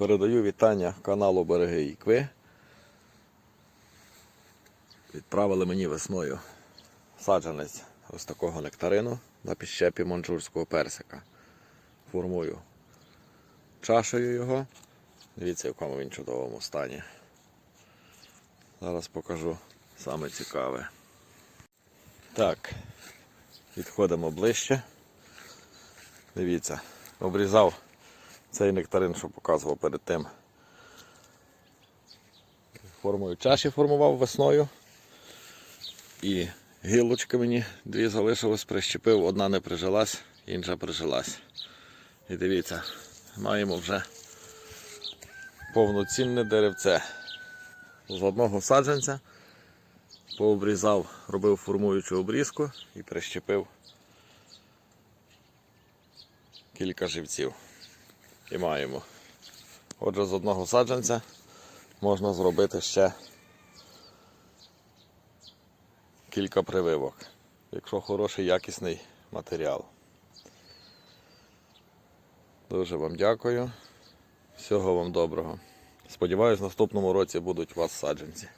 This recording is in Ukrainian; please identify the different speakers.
Speaker 1: Передаю вітання каналу Береги Ікви. Відправили мені весною саджанець ось такого нектарину на підщепі манчжурського персика. Формую чашею його. Дивіться, в якому він чудовому стані. Зараз покажу саме цікаве. Так, підходимо ближче. Дивіться, обрізав цей нектарин, що показував перед тим. Формою чаші формував весною. І гілочки мені дві залишилось, прищепив, одна не прижилась, інша прижилась. І дивіться, маємо вже повноцінне деревце. З одного саджанця пообрізав, робив формуючу обрізку і прищепив кілька живців. І маємо. Отже, з одного саджанця можна зробити ще кілька прививок, якщо хороший якісний матеріал. Дуже вам дякую. Всього вам доброго. Сподіваюсь, в наступному році будуть у вас саджанці.